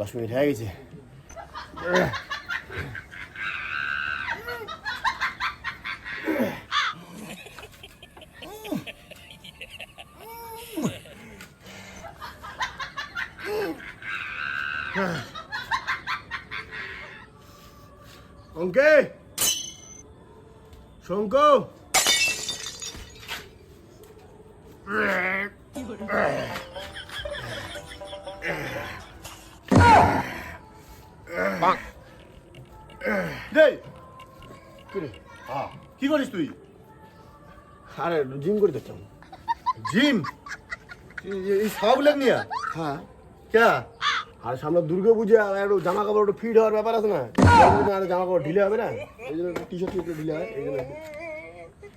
দশ মিনিট হয়ে গেছে অঙ্কে শঙ্কু রে কি করিস তুই? আরে জিম করে দেখতাম। জিম? এই সবগুলো নিয়ে? হ্যাঁ। কে আর সামনে দুর্গা পূজা আর একটু জামা কাপড় একটু ফিট হওয়ার ব্যাপার আছে না? আর জামা কাপড় ঢিলে হবে না? এই জন্য টি শার্ট ঢিলে হয় এই জন্য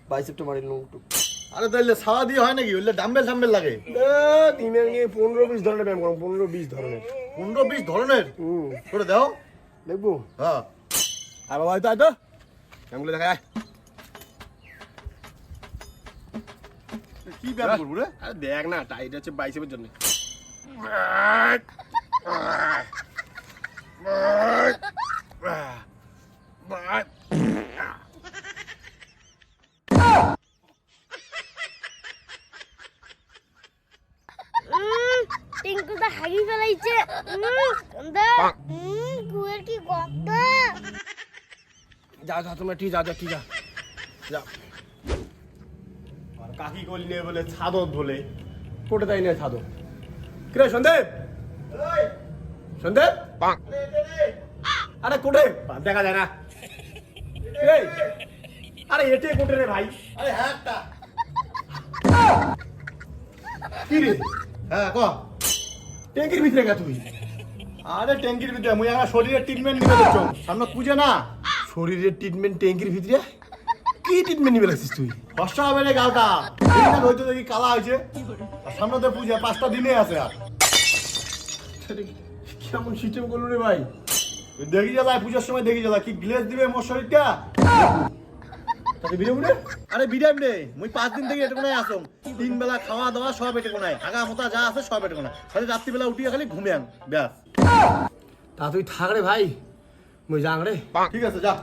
বাইসেপটা মারি নিলাম একটু। আরে তাহলে সাওয়া দিয়ে হয় নাকি? ওইলে ডাম্বেল ডাম্বেল লাগে। তিন নিয়ে পনেরো বিশ ধরনের ব্যায়াম করো পনেরো বিশ ধরনের। পনেরো বিশ ধরনের? হুম। করে দাও। দেখব। হ্যাঁ। আর বাবা হয়তো হয়তো ব্যায়ামগুলো দেখা যায় কি ব্যায়াম করব রে? আরে দেখ না টাইট আছে বাইসেপের জন্য। টিঙ্কুটা সন্ধ্যা কুয়ের কি গন্ধ। যা যা তোমরা ঠিক যা যা ঠিক যা। যা। কাকি কলি নিয়ে বলে ছাদত বলে। কোটে তাই নিয়ে ছাদত। কিরে সন্দীপ? সন্দীপ? আরে কোটে। দেখা যায় না। আরে এটে কোটে রে ভাই? আরে হ্যাঁ কি রে? হ্যাঁ ক? ট্যাঙ্কির ভিতরে গা তুই আরে ট্যাঙ্কির ভিতরে, মুই আমার শরীরের ট্রিটমেন্ট নিবে দেখছ। সামনে পুজো না? শরীরের ট্রিটমেন্ট ট্যাঙ্কির ভিতরে? কি ট্রিটমেন্ট নিবে লাগছিস তুই? কষ্ট হবে রে গালটা। হয়তো দেখি কালা হয়েছে। আর সামনে তো পূজা, পাঁচটা দিনে আছে আর। কেমন সিস্টেম করল রে ভাই? দেখি জ্বালায়, পুজোর সময় দেখি জ্বালা কি গ্লেজ দিবে মোর শরীরটা? তাতে বুড়ে আরে বিরাম রে মুই পাঁচ দিন থেকে এটা কোনায় আসম। তিন বেলা খাওয়া দাওয়া সব এটা কোনায় হাগা মোতা যা আছে সব এটা কোনায় খালি রাত্রিবেলা উঠিয়ে খালি ঘুমে আন ব্যাস। তা তুই থাক রে ভাই। মুই যাং রে। ঠিক আছে যা।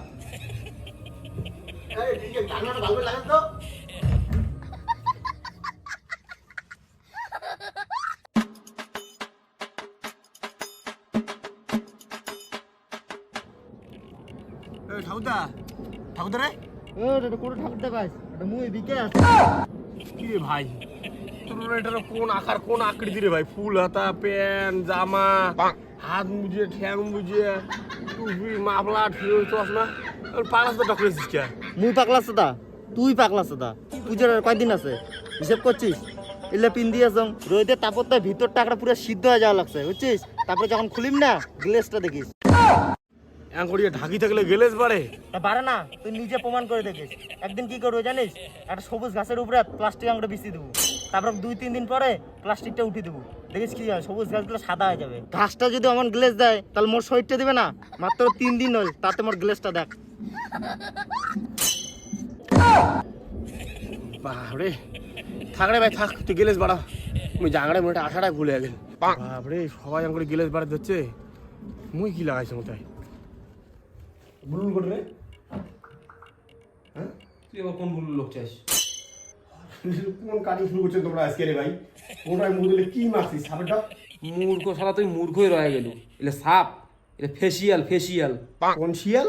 এই, ঠিক আছে, জানলাটা ভালো লাগান তো। ঠাকুরদা। ঠাকুরদা রে। এটা কোনো ঠাকুরদা পাইস? এটা মুই বিকাশ। কি রে ভাই? তোর এটার কোন আকার কোন আকৃতি রে ভাই? ফুল হাতা প্যান্ট জামা হাত মুজে ঠ্যাং মুজে টুপি মাফলা ঠিও চশমা। পাগলা তো ডকুরেছিস কে? মুই পাকলা দা তুই পাকলা দা পূজার আর কয়দিন আছে? হিসেব করছিস? এলে পিন দিয়েছ রোদে তাপরটা ভিতর টাকটা পুরো সিদ্ধ হয়ে যাওয়া লাগছে বুঝছিস? তারপরে যখন খুলিম না গ্লেসটা দেখিস। এম করিয়ে ঢাকি থাকলে গেলেস বাড়ে। তা পারে না তুই নিজে প্রমাণ করে দেখিস। একদিন কি করব জানিস? একটা সবুজ ঘাসের উপরে প্লাস্টিক আমরা বিছিয়ে দেবো। তারপর দুই তিন দিন পরে প্লাস্টিকটা উঠিয়ে দেবো। দেখিস কি হয়? সবুজ ঘাসগুলো সাদা হয়ে যাবে। ঘাসটা যদি আমার গ্লেস দেয় তাহলে মোর শরীরটা দিবে না। মাত্র তিন দিন নয় তাতে মোর গ্লেসটা দেখ। বাপরে। থাক রে ভাই থাক তুই গেলেস বাড়া। মুই জাংড়ে মনে আঠাটায় ভুলে গেল। বাপরে সবাই আম করে গেলেস বাড়া ধরছে মুই কি লাগাইছে মোটাই করে রে? তুই আবার কোন লোক চাস? কোন কাটিং শুরু করছেন তোমরা আজকে রে ভাই? মুখ কি মারছিস মূর্খ সারা তুই মূর্খই রয়ে গেল। এলে সাপ এটা ফেসিয়াল ফেসিয়াল কোন শিয়াল?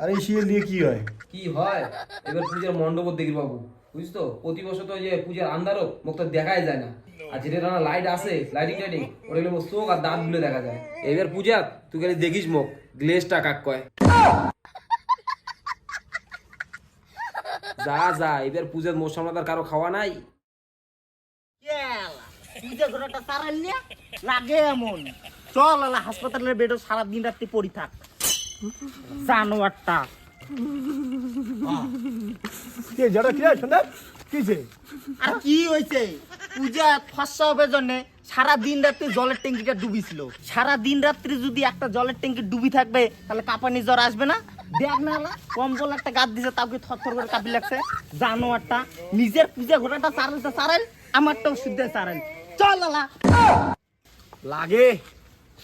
আর এই শিয়াল দিয়ে কি হয়? কি হয়? এবার পূজার মণ্ডপ দেখি বাবু। বুঝছ প্রতি বছর তো যে পূজার আন্ধারও তো দেখাই যায় না। আর যেটা রান্না লাইট আছে লাইটিং টাইটিং ওটা গেলে চোখ আর দাঁতগুলো দেখা যায়। এবার পূজা তুই খালি দেখিস মুখ। গ্লেসটা কাক কয়? যা যা এবার পূজার সামনে কারও খাওয়া নাই? পূজা ঘোড়াটা সারাল লাগে এমন। চল আলা হাসপাতালের বেডে সারা দিন রাত্রি পড়ি থাক। জানোয়ারটা। কে যারা কি আছে কিছে আর কি হয়েছে? পূজা ফসা হবে জন্য সারা দিন রাত্রি জলের ট্যাঙ্কিটা ডুবিছিল। সারা দিন রাত্রি যদি একটা জলের ট্যাঙ্কি ডুবি থাকবে তাহলে কাঁপানি জ্বর আসবে না? দেখ না আলা, কম জল একটা গাছ দিছে তাও কি থর থর করে কাঁপি লাগছে। জানো একটা নিজের পূজা চারেল আমারটাও শুদ্ধ চল আলা। লাগে।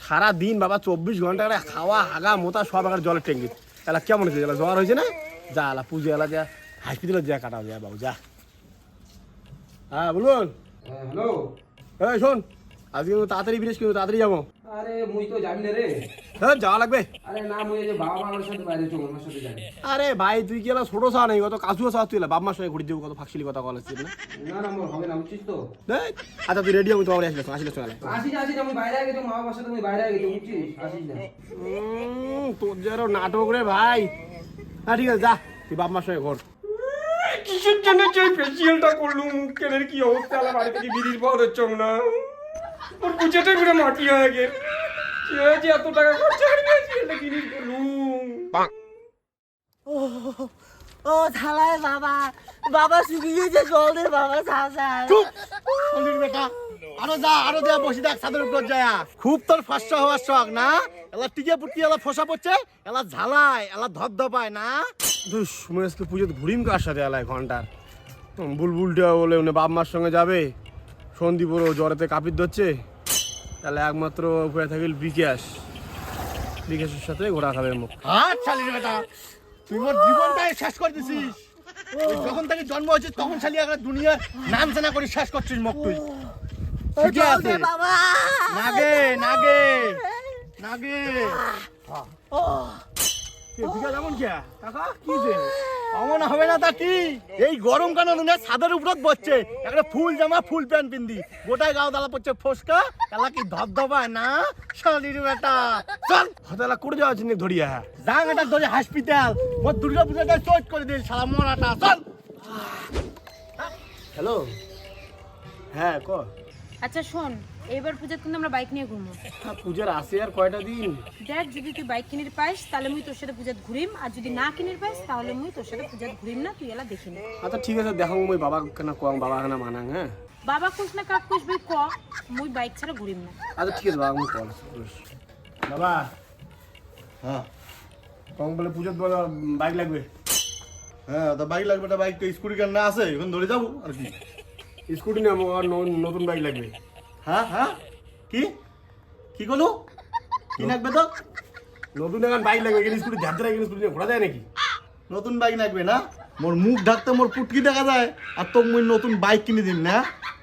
সারা দিন বাবা চব্বিশ ঘণ্টা করে খাওয়া হাগা মোতা সব একটা জলের ট্যাঙ্কি। এলা কেমন হয়েছে এলা জ্বর হয়েছে না? যা এলা পুজো এলা যা। হসপিটালে যা কাটা যা বাবু যা। হ্যাঁ বলুন। হ্যালো। এই শোন আজকে কিন্তু তাড়াতাড়ি ফিরিস কিন্তু তাড়াতাড়ি যাব। আরে মুই তো যাবি না রে। হ্যাঁ যাওয়া লাগবে। আরে না মুই যে বাবা মার সাথে বাইরে ওর সাথে আরে ভাই তুই কি এলা ছোট সা নেই কত কাজুও সা তুই বাপ মার সঙ্গে ঘুরে যাব কত ফাঁকশিলি কথা কল আসছিস না? না না মোর হবে না বুঝছিস তো? দেখ। আচ্ছা তুই রেডি তোমার আসলে আসলে চলে। আসিস আসিস আমি বাইরে গেছি মা বাবার সাথে বাইরে বুঝছিস? আসিস না। তোর নাটক রে ভাই। হ্যাঁ ঠিক আছে যা। তুই বাপ মার সঙ্গে ঘর। কিসের জন্য যে ফেসিয়ালটা করলুম? মুখের কি অবস্থা? আলা বাড়ি থেকে বিড়ির পাওয়া হচ্ছে না। ওর পুজোটাই পুরো মাটি হয়ে গেল। কি হয়েছে এত টাকা খরচা করে ফেসিয়ালটা কিনি করলুম? ও থালায় বাবা। বাবা শুকিয়ে গেছে জল দে বাবা সাজা চুপ। বেটা। আরও যা আরও যা বসে দেখ ছাদের উপর যায়। খুব তোর ফাঁসা হওয়ার শখ না? এলা টিকে পুটকি এলা ফসা পড়ছে এলা ঝালায় এলা ধপধপায় না? দুস মনে আজকে পুজো ঘুরিম কার সাথে এলায় ঘণ্টার? বুলবুলটা বলে উনি বাপ মার সঙ্গে যাবে। সন্দীপ ওরও জ্বরেতে কাপির ধরছে তাহলে একমাত্র উপায় থাকিল বিকাশ। বিকাশের সাথে ঘোরা খাবে মুখ। হাত চালিয়ে বেটা। তুই মোর জীবনটাই শেষ করে দিছিস। যখন থেকে জন্ম হয়েছে তখন শালি একটা দুনিয়ার নাম জানা করে শেষ করছিস মুখ তুই। ঠিকই আছে। নাগে নাগে নাগে। হবে না তা কি? এই গরম কেন নুনে ছাদের উপরত বসছে। একটা ফুল জামা ফুল প্যান্ট পিন্দি গোটায় গাও দালা পড়ছে ফসকা। এলা কি ধবধবায় না? শালির বেটা। চল। হতালা করে যাওয়া জিনিস ধরিয়া? যাং এটা ধরে হসপিটাল মোর দুর্গা পূজাটা চোট করে দিল সারা মরাটা। চল। হ্যালো। হ্যাঁ ক? আচ্ছা শোন এবার পূজা কিন্তু আমরা বাইক নিয়ে ঘুরবো। পূজার আসে আর কয়টা দিন? দেখ যদি তুই বাইক কিনির পাইস তাহলে মুই তোর সাথে পূজাত ঘুরিম আর যদি না কিনির পাইস তাহলে মুই তোর সাথে পূজাত ঘুরিম না তুই এলা দেখি না। আচ্ছা ঠিক আছে দেখো মুই বাবা কেনা কম বাবা কেনা মানাং হ্যাঁ? বাবা কুছ না কাক কুছ ভাই ক মুই বাইক ছাড়া ঘুরিম না। আচ্ছা ঠিক আছে বাবা মুই কল বাবা হ্যাঁ। কম বলে পুজোর বলে বাইক লাগবে। হ্যাঁ তো বাইক লাগবে না বাইক তো স্কুটি কার না আছে এখন ধরে যাব আর কি। স্কুটি নেব আর নতুন বাইক লাগবে। হ্যাঁ হ্যাঁ? কি? কি করল কি লাগবে তো নতুন এখন বাইক লাগবে এখানে স্কুটি ঝাড়তে এখানে স্কুটি ঘোরা যায় নাকি? নতুন বাইক লাগবে না? মোর মুখ ঢাকতে মোর পুটকি দেখা যায় আর তো মুই নতুন বাইক কিনে দিম না?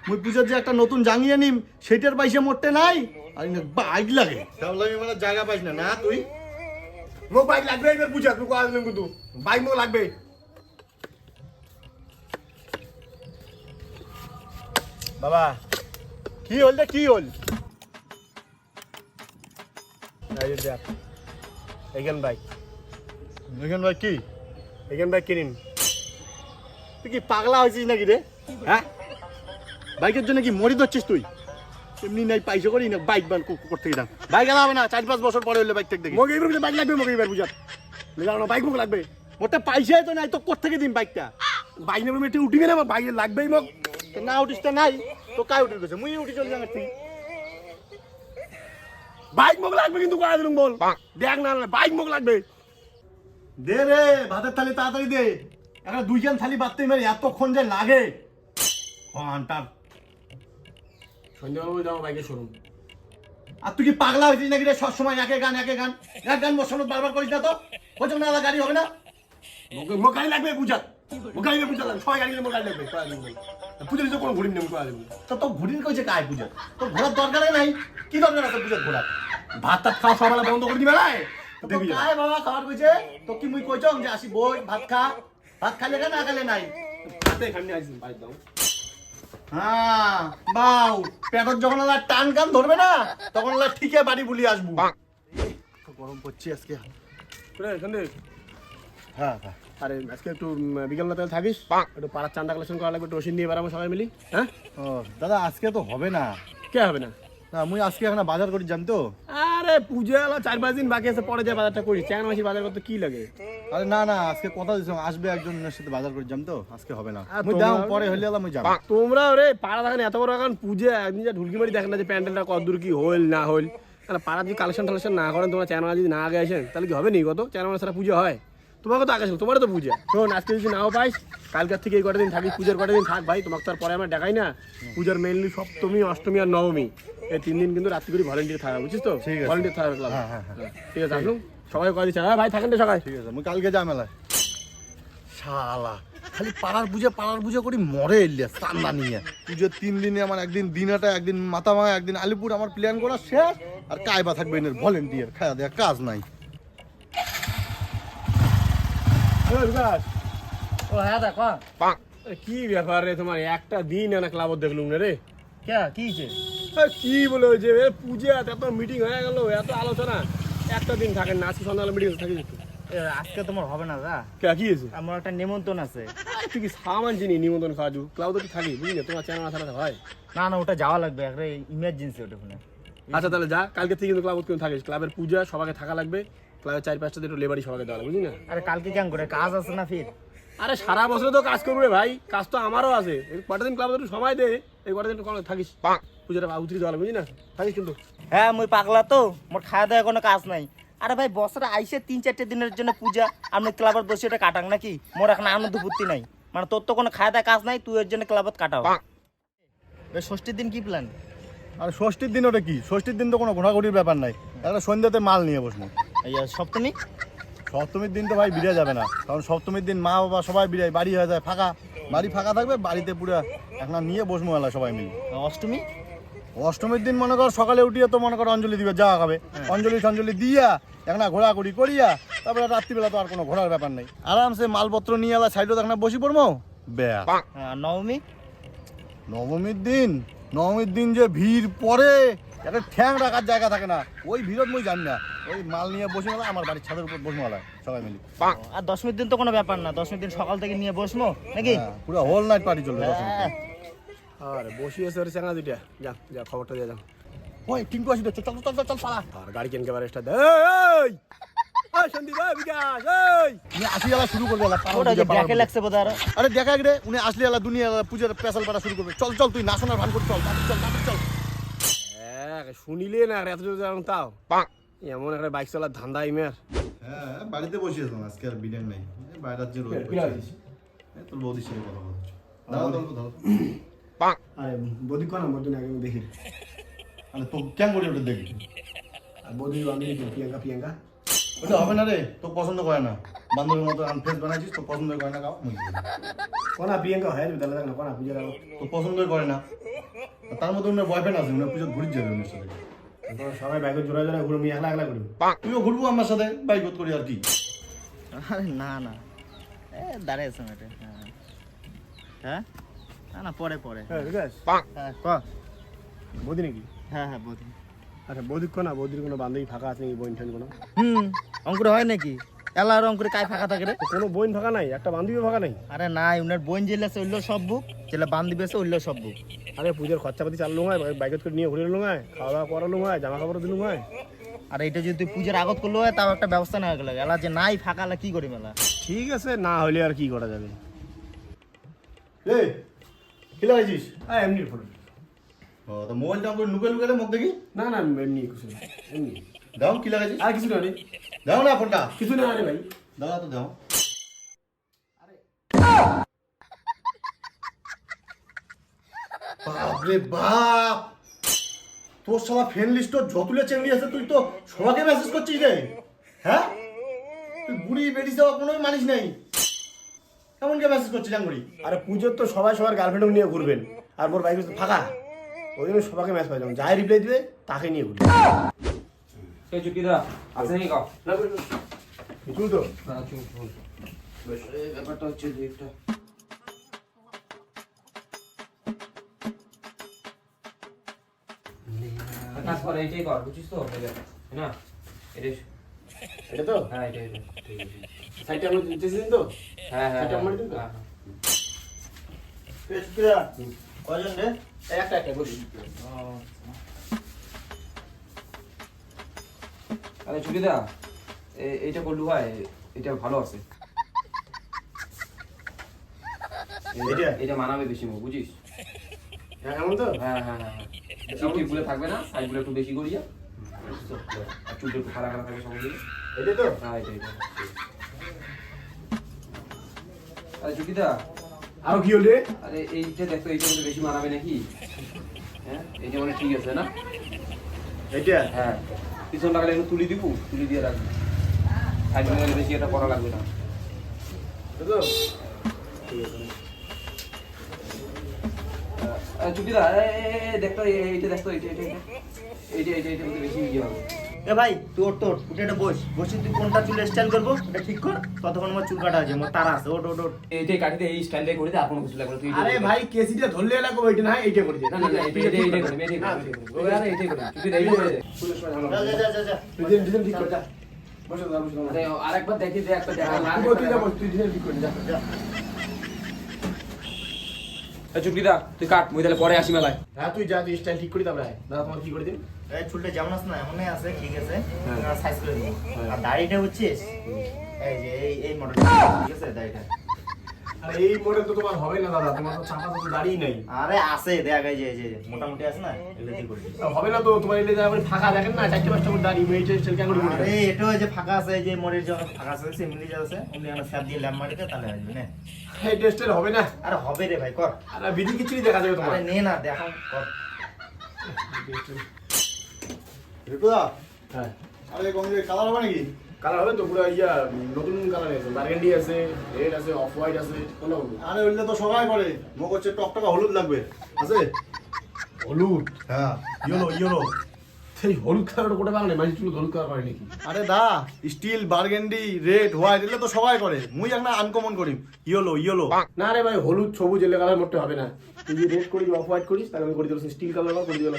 মুই পুজোর যে একটা নতুন জাঙ্গিয়ে নিম সেটার পয়সা মোটে নাই আর বাইক লাগে। তাহলে আমি মানে জায়গা পাইস না না তুই? মোক বাইক লাগবে এবার বুঝা তুই দিলাম কিন্তু। বাইক মোক লাগবে। বাবা কি হল রে কি হল? দেখ এখান বাইক এখান ভাই কি? এখান বাইক কিনিন তুই কি পাগলা হয়েছিস নাকি রে? হ্যাঁ? বাইকের জন্য কি মরি ধরছিস তুই? এমনি নাই পয়সা করি না বাইক বান করতে গেলাম বাইক আনা হবে না চার পাঁচ বছর পরে হলে বাইক থেকে দেখি মোক এইবার বাইক লাগবে মোক এইবার বুঝা। না বাইক মোক লাগবে। ওটা পয়সাই তো নাই তো কোথেকে দিন বাইকটা? বাইক নেবে উঠিবে না আমার বাইক লাগবেই মোক তো না তো নাই তো কাই উঠে গেছে? মুই উঠি চলে তুই বাইক মোক লাগবে কিন্তু কোয়া দিলাম বল? দেখ না বাইক মোক লাগবে। দে রে ভাতের থালি তাড়াতাড়ি দে। একটা দুইজন থালি বাড়তে মেরে এতক্ষণ যে লাগে। ঘণ্টার সন্ধ্যাবাবু যাও বাইকে শোরুম আর তুই কি পাগলা হয়েছিস নাকি রে? সবসময় একে গান একে গান। এক গান বসানো বারবার করিস না তো? বলছো না গাড়ি হবে না। মোক মোক গাড়ি লাগবে বুঝা গাড়ি লাগবে সবাই গাড়ি মোক গাড়ি লাগবে কোয়া দিলাম পুজো দিতে কোনো ঘুরিম নেই কোয়া দিলাম তো তো ঘুরির কইছে কায় পুজো? তো ঘোরার দরকারই নাই। কি দরকার আছে পুজোর ঘোরার ভাত টাত খাওয়া সবাই বন্ধ করে দিবে নাই তো দেখবি কায় বাবা খাবার কইছে? তো কি মুই কইছম যে আসি বই ভাত খা। ভাত খাইলে কেন না খাইলে নাই? হাতে খান্নি আইসিন বাইক দাও। হ্যাঁ বাউ। পেটর যখন আলা টান কান ধরবে না তখন আলা ঠিকই বাড়ি বুলি আসব। গরম পড়ছে আজকে। হ্যাঁ হ্যাঁ। আরে আজকে একটু তাহলে থাকিস? একটু পাড়ার চান্দা কালেকশন করা লাগবে একটু ওষুধ নিয়ে বেড়াবো সবাই মিলি হ্যাঁ? ও দাদা আজকে তো হবে না। কে হবে না? না মুই আজকে এখন বাজার করি জানি তো আরে পুজো এলো চার পাঁচ দিন বাকি আছে পরে যে বাজারটা করিস চ্যাংরা মাসি বাজার করতে কি লাগে? আরে না না আজকে কথা দিছিলাম আসবে একজনের সাথে বাজার করে যাম তো আজকে হবে না। মুই দাম পরে হইলে আলাম মুই যাম তোমরা রে পাড়া দেখেন এত বড় এখন পুজো একদিন যা ঢুলকি মারি দেখেন না যে প্যান্ডেলটা কতদূর কি হইল না হইল। তাহলে পাড়া যদি কালেকশন টালেকশন না করেন তোমরা চ্যানেল যদি না আগে আসেন তাহলে কি হবে নি? কত? চ্যানেল ছাড়া পুজো হয়। তোমাকে তো ছিল তোমারও তো পুজো। শোন আজকে যদি নাও পাইস কালকার থেকে এই কটা দিন থাকি পুজোর কটা দিন থাক ভাই তোমাকে তো আর পরে আমার দেখাই না। পুজোর মেনলি সপ্তমী অষ্টমী আর নবমী। এই তিন দিন কিন্তু রাত্রি করে ভলেন্টিয়ার থাকা বুঝছিস তো। ভলেন্টিয়ার থাকা ক্লাব হ্যাঁ, হ্যাঁ, ঠিক আছে আসুন। সবাই কয়ে দিচ্ছে? হ্যাঁ ভাই থাকেন সবাই। ঠিক আছে মুই কালকে যা এলায় শালা খালি পাড়ার বুঝে পাড়ার বুঝে করি মরে এলিয়া চান্দা নিয়ে। পুজোর তিন দিনে আমার একদিন দিনাটা একদিন মাথা ভাঙা একদিন আলিপুর আমার প্ল্যান করা শেষ আর কায়বা থাকবে এনের ভলেন্টিয়ার খাওয়া দেওয়া কাজ নাই এই বিকাশ, ও হ্যাঁ দা কয়া কি ব্যাপার রে তোমার? একটা দিন না ক্লাবত দেখলুম না রে। কে কি কি বলে হয়েছে এ পূজা এত মিটিং হয়ে গেল এত আলোচনা। একটা দিন থাকেন না আজকে সন্ধ্যাবেলা মিটিং থাকি আজকে তোমার হবে না দা? কে কি হয়েছে আমার একটা নিমন্ত্রণ আছে। তুই কি সামান চিনি নিমন্ত্রণ খাওয়াজু? ক্লাব তো থাকি? বুঝলি না তোমার চ্যানেল মাথা হয়। না না ওটা যাওয়া লাগবে একটা ইমার্জেন্সি ওটা ওখানে। আচ্ছা তাহলে যা কালকে থেকে কিন্তু ক্লাবত কিন্তু থাকিস। ক্লাবের পূজা সবাইকে থাকা লাগবে। ক্লাবের চার পাঁচটা একটু লেবারি সবাইকে দেওয়া বুঝলি? না আরে কালকে কেন করে? কাজ আছে না ফির? আরে সারা বছর তো কাজ করবে ভাই কাজ তো আমারও আছে। এই কটা দিন ক্লাবে একটু সময় দে এই কটা দিন কোনো থাকিস। পূজাটা উতরি দেওয়া বুঝলি না? থাকিস কিন্তু। হ্যাঁ মুই পাগলা তো মোর খাওয়া দাওয়া কোনো কাজ নাই। আরে ভাই বছরে আইসে তিন চারটে দিনের জন্য পূজা আপনি ক্লাবের বসে এটা কাটাং নাকি? মোর এখন আনন্দ ফুর্তি নাই। মানে তোর তো কোনো খাওয়া দাওয়া কাজ নাই তুই এর জন্য ক্লাবত কাটাও। ষষ্ঠীর দিন কি প্ল্যান আর ষষ্ঠীর দিন ওটা কি? ষষ্ঠীর দিন তো কোনো ঘোরাঘুরির ব্যাপার নাই। একটা সন্ধ্যাতে মাল নিয়ে বসবো। সপ্তমী? সপ্তমীর দিন তো ভাই বিড়ে যাবে না। কারণ সপ্তমীর দিন মা বাবা সবাই বিড়ায় বাড়ি হয়ে যায় ফাঁকা। বাড়ি ফাঁকা থাকবে বাড়িতে পুরো এখন নিয়ে বসবো মেলা সবাই মিলে। অষ্টমী? অষ্টমীর দিন মনে কর সকালে উঠিয়ে তো মনে কর অঞ্জলি দিবে যাওয়া হবে অঞ্জলি সঞ্জলি দিয়া এখন ঘোরাঘুরি করিয়া তারপরে রাত্রিবেলা তো আর কোনো ঘোরার ব্যাপার নেই। আরামসে মালপত্র নিয়ে এলা সাইডে তখন বসি পড়ব ব্যাস। হ্যাঁ, নবমী? নবমীর দিন নবমীর দিন যে ভিড় পড়ে একটা ঠ্যাং রাখার জায়গা থাকে না। ওই ভিড়ত মই জানি না। ওই মাল নিয়ে বসে মেলা আমার বাড়ির ছাদের উপর বসে মেলা সবাই মিলে। আর দশমীর দিন তো কোনো ব্যাপার না। দশমীর দিন সকাল থেকে নিয়ে বসবো নাকি? হ্যাঁ, পুরো হোল নাইট পার্টি চলবে দশমীর দিন। হ্যাঁ। আর বসিয়েছে ওর চ্যানেল দুইটা। যা যা খবরটা দিয়ে যাও ওই টিঙ্কু আসি তো চল চল চল চল পালা। আর গাড়ি কেন কেবার স্টার্ট এই আরও? দেখা রে উনি আসলে দুনিয়া পুজোর পূজার পেশাল পাড়া শুরু করবে। চল চল তুই নাচনার ভান করে চল চল চল। শুনিলে না আর এত জোর যাও তাও। এমন একটা বাইক চালার ধান্দা ইমের হ্যাঁ বাড়িতে বসিয়েছিলাম আজকে আর বিরিয়ানি নাই। বাইরের যে রোদ কি লাগছিস? তোর বৌদির সাথে কথা বলছি। দাও দাও দাও আরে বদি কোন মধ্যে আগে আমি দেখি মানে তো কেন করে ওটা দেখি আর বদি বান্ধবী কে? প্রিয়াঙ্কা প্রিয়াঙ্কা। ওটা হবে না রে তো পছন্দ করে না। বান্ধবীর মতো আনফেস বানাইছিস তো পছন্দ করে না কাউ কোনা প্রিয়াঙ্কা হয় দাদা দেখ না কোনা পূজার তো পছন্দই করে না। আর তার মধ্যে উনার বয়ফ্রেন্ড আছে উনার পুজো ঘুরে যাবে উনার সাথে। সবাই বাইকে জোড়া জোড়া ঘুরে আমি একলা একলা করি তুইও ঘুরবো আমার সাথে বাইক করি আর কি। আরে না না। এ দাঁড়িয়েছে এটা হ্যাঁ। হ্যাঁ? না না পরে পরে। হ্যাঁ বিকাশ। হ্যাঁ ক? বদি নাকি? হ্যাঁ হ্যাঁ বৌদি। আচ্ছা বৌদি কোনা বৌদির কোনো বান্ধবী ফাঁকা আছে নাকি বোন ঠেন কোনো? হুম অঙ্কুরে হয় নাকি? এলা আর অঙ্কুরে কায় ফাঁকা থাকে রে। কোনো বোন ফাঁকা নাই একটা বান্ধবী ফাঁকা নাই। আরে নাই উনার বোন জেলে আছে উল্লো সব বুক জেলে বান্ধবী আছে উল্লো সব বুক। আরে পুজোর খরচাপাতি চাললুম হয় বাইকে করে নিয়ে ঘুরে হয় খাওয়া দাওয়া করালুম হয় জামা কাপড় দিলুম হয় আর এটা যদি তুই পূজার আগত করল হয় তাও একটা ব্যবস্থা নেওয়া গেল। এলা যে নাই ফাঁকা এলা কি করি মেলা? ঠিক আছে না হলে আর কি করা যাবে? এই কি লাগাইছিস? হ্যাঁ এমনি ফোন। ও তো মোবাইলটা আমাকে নুকে লুকে মুখ দেখি। না না এমনি কিছু না এমনি। দাও কি লাগাইছিস আর কিছু না রে দাও না ফোনটা। কিছু না রে ভাই। দাও তো দাও। বাপরে বাপ! তোর সবার ফ্রেন্ড লিস্ট যতুলে চেঙ্গি আছে তুই তো সবাইকে মেসেজ করছিস রে। হ্যাঁ? তুই বুড়ি বেরিয়ে যাওয়া কোনো মানিস নাই। কেমন কে মেসেজ করছিস জাঙ্গুড়ি আরে পুজোর তো সবাই সবার গার্লফ্রেন্ড নিয়ে ঘুরবেন। আর মোর বাইক ফাঁকা। ওই জন্য সবাইকে মেসেজ পাই যাই রিপ্লাই দিবে তাকে নিয়ে ঘুরবে। এই চুকিদা আছে নাকি কাও চুল তো হ্যাঁ চুল চুল ব্যাপারটা হচ্ছে যে একটা কাজ কর এইটাই কর বুঝছিস তো না এটাই এটা তো হ্যাঁ এটাই এটাই। সাইডটা আমরা দিতেছিলেন তো হ্যাঁ হ্যাঁ এটা আমার দিন? হ্যাঁ, হ্যাঁ। রে একটা একটা বসি আরে চুকিদা এইটা করলু ভাই এটা ভালো আছে। এটা? মানাবে বেশি মুখ বুঝিস? এমন তো? হ্যাঁ হ্যাঁ হ্যাঁ টিপগুলো থাকবে না সাইডগুলো একটু বেশি করিয়া। আর চুলটা একটু খারাপ খারাপ থাকে সঙ্গে এটা তো? হ্যাঁ এটা এটা আরে চুকিদা আরও কি হলে? আরে এইটা দেখো এইটা মধ্যে বেশি মানাবে নাকি? হ্যাঁ এইটা মানে ঠিক আছে না? এটা হ্যাঁ। পিছন লাগালে একটু তুলি দিব তুলি দিয়ে রাখবি। সাইড বেশি এটা করা লাগবে না। বুঝলো? আরে চুকিদা দেখতো এইটা দেখতো এইটা এইটা এইটা। এইটা এইটা এইটা বেশি ইয়ে হবে। এ ভাই তুই ওর তোর উঠে এটা বস। বসে তুই কোনটা চুলে স্টাইল করব এটা ঠিক কর। ততক্ষণ আমার চুল কাটা আছে আমার তারা আছে। ওট ওট ওট এইটাই কাটিতে এই স্টাইলটাই করে দে আর কোনো কিছু লাগবে তুই আরে ভাই কেসিটা ধরলে লাগবে ওইটা না এইটা করে দে। না না না করে এইটাই করে করে দে। যা যা যা যা ডিজাইন ঠিক করে যা। বসে যা বসে। আরে আরেকবার দেখি দে একটা দেখা। তুই যা বস তুই ডিজাইন ঠিক করে যা। যা। চুকিদা তুই কাট মুই তাহলে পরে আসি মেলায়। হ্যাঁ তুই যা তুই স্টাইল ঠিক করে তারপরে। দাদা তোমার কি করে দিন এই চুলটা যেমন আছে না এমনই আছে ঠিক আছে। হ্যাঁ। সাইজ করে দিবো। হ্যাঁ। আর দাড়িটা হচ্ছে এই যে এই এই মডেল ঠিক আছে দাড়িটা। এই মডেল তো তোমার হবে না দাদা তোমার তো চাপা তো দাঁড়িয়ে নাই। আরে আছে দেখ এই যে এই যে মোটামুটি আছে না? এগুলো দিয়ে করে হবে না তো তোমার এলে যা ফাঁকা দেখেন না চারটে পাঁচটা করে দাঁড়িয়ে এই স্টাইল কেন করে আরে এই যে ফাঁকা আছে এই যে মডেল যে ফাঁকা আছে সেমনি যে আছে এমনি আমরা ফ্যাপ দিয়ে ল্যাম্প মারিতে তাহলে আসবে না। এই টেস্টের হবে না। আরে হবে রে ভাই কর। আরে বিধি কিছুই দেখা যাবে তোমার। আরে নে না দেখো কর। রিপুদা হ্যাঁ। আরে গঙ্গে কালার হবে নাকি? কালার হবে তো পুরো ইয়া নতুন কালার আছে বার্গেন্ডি আছে রেড আছে অফ হোয়াইট আছে কোনটা আরে ওইটা তো সবাই করে মগ হচ্ছে টকটকা হলুদ লাগবে আছে? হলুদ? হ্যাঁ ইয়েলো ইয়েলো সেই হলুদ কালার কোটা বাংলা মাঝে চুল হলুদ কালার করে নাকি? আরে দা স্টিল বার্গেন্ডি রেড হোয়াইট এগুলো তো সবাই করে। মুই একটা আনকমন করি। ইয়েলো ইয়েলো না রে ভাই হলুদ সবুজ এলে কালার মোটে হবে না। তুই যদি রেড করিস অফ হোয়াইট করিস তাহলে আমি করে দিলাম স্টিল কালার করে দিলাম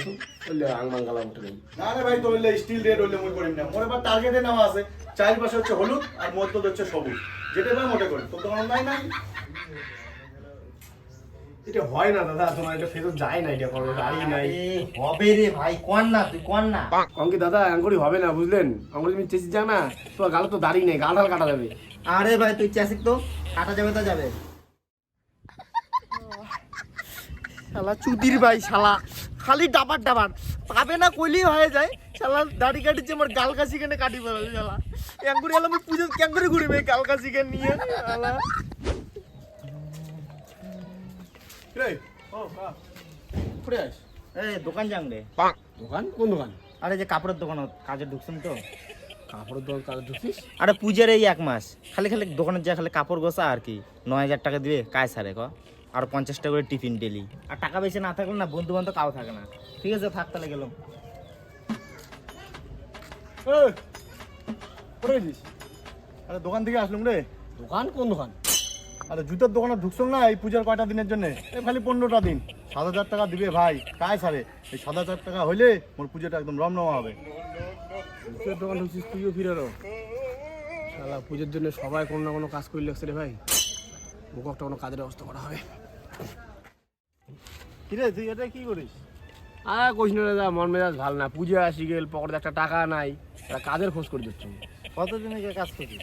বললে আংমাং কালার মোটে নেই। না রে ভাই তো হইলে স্টিল রেড হইলে মুই করিম না। মোর এবার টার্গেটে নেওয়া আছে। চারপাশে হচ্ছে হলুদ আর মধ্য হচ্ছে সবুজ। যেটা ভাই মোটে করি। তোর দোকান নাই নাই? এটা হয় না দাদা। তোমার এটা ফেরত যায় না এটা করো দাঁড়িয়ে নাই। হবে রে ভাই কর না তুই কর না। অঙ্কে দাদা আঙ্গুরি হবে না বুঝলেন? আঙ্গুরি তুমি চেষ্টা যা না তোমার গালে তো দাঁড়িয়ে নেই গাল কাটা যাবে। আরে ভাই তুই তো কাটা যাবে তো যাবে। শালা চুদির ভাই শালা। খালি ডাবার ডাবার। পাবে না কইলেই হয়ে যায়। শালা দাড়ি কাটিছে আমার গাল কাশি কেনে কাটি ফেলাছে শালা। ক্যাঙ্গুরি এলাম পুজো ক্যাঙ্গুরি ঘুরবে গাল কাশি কেন নিয়ে? শালা। ও কা আস এই দোকান যাং রে। দোকান? কোন দোকান? আরে যে কাপড়ের দোকান কাজে ঢুকছেন তো। কাপড়ের দোকান কাজ ঢুকছিস? আরে পূজার এই এক মাস। খালি খালি দোকানের যা খালি কাপড় গোসা আর কি। নয় হাজার টাকা দিবে কায় সারে ক। আর পঞ্চাশ টাকা করে টিফিন ডেলি। আর টাকা বেশি না থাকলে না বন্ধু বান্ধব কাউ থাকে না। ঠিক আছে থাক তাহলে গেলাম। আরে দোকান থেকে আসলাম রে। দোকান? কোন দোকান? আরে জুতোর দোকানে ঢুকছো না এই পূজার কয়টা দিনের জন্য? খালি পনেরোটা দিন। সাত হাজার টাকা দিবে ভাই। কায় সারে? এই সাত হাজার টাকা হইলে মোর পুজোটা একদম রমরমা হবে। তোর দোকান ঢুকছিস তুইও ফিরেরও শালা পুজোর জন্য সবাই কোনো না কোনো কাজ করে লাগছে রে ভাই। মুখ একটা কোনো কাজের ব্যবস্থা করা হবে। কিরে তুই এটা কি করিস? আর কইস না দাদা মন মেজাজ ভালো না। পুজো আসি গেল পকেটে একটা টাকা নাই। একটা কাজের খোঁজ করে দিচ্ছ কতদিন কাজ করছিস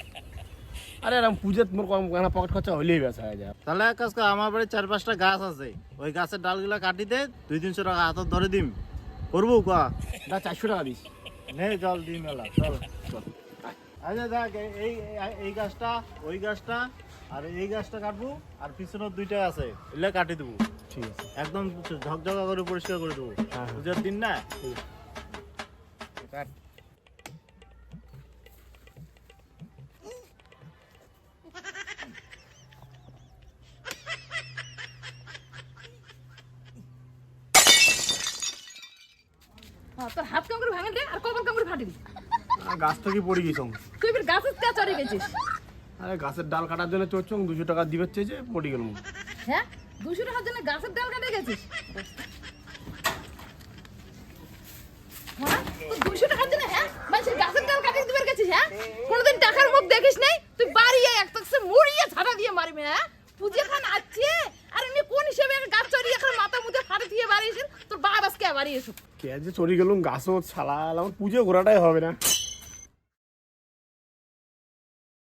আরে এরকম পুজোর মোর কম পকেট খরচা হইলেই বেসা হয়ে যায়। তাহলে এক কাজ কর আমার বাড়ির চার পাঁচটা গাছ আছে। ওই গাছের ডালগুলা কাটি দে দুই তিনশো টাকা হাতত ধরে দিম। করব কা? দা চারশো টাকা দিস। নে জল দিই মেলা চল। চল আচ্ছা দেখ এই এই- এই গাছটা ওই গাছটা আর এই গাছটা কাটবো আর পিছনের দুইটা আছে এগুলা কাটি দেবো। ঠিক আছে। একদম ঝকঝকা করে পরিষ্কার করে দেবো। হ্যাঁ, হ্যাঁ। পুজোর দিন না? কাট। তোর হাত কামড়ে ভাঙে দে আর কবর ফাটিবি আর গাছ থেকে পড়ে গেছ তুই ফির গাছের তে চড়ে গেছিস। আরে গাছের ডাল কাটার জন্য চড়ছ দুশো টাকা দিবে চেয়েছে পড়ে গেল হ্যাঁ দুশো টাকার জন্য গাছের ডাল কাটে গেছিস? হ্যাঁ তুই দুশো টাকার জন্য হ্যাঁ? মানুষের গাছের ডাল দিবে গেছিস হ্যাঁ? কোনোদিন টাকার মুখ দেখিস নাই? তুই বাড়িয়ে এক তকসে মুড়িয়ে ছাড়া দিয়ে মারবি হ্যাঁ? পুজো খান আছে। আর এমনি কোন হিসেবে গাছ চড়িয়ে এখন মাথা মুখে ফাটে দিয়ে বাড়িয়েছিস তোর বাবা আজকে বাড়িয়েছ কে যে চড়ে গেলুম গাছও ছালা আমার পুজো ঘোরাটাই হবে না।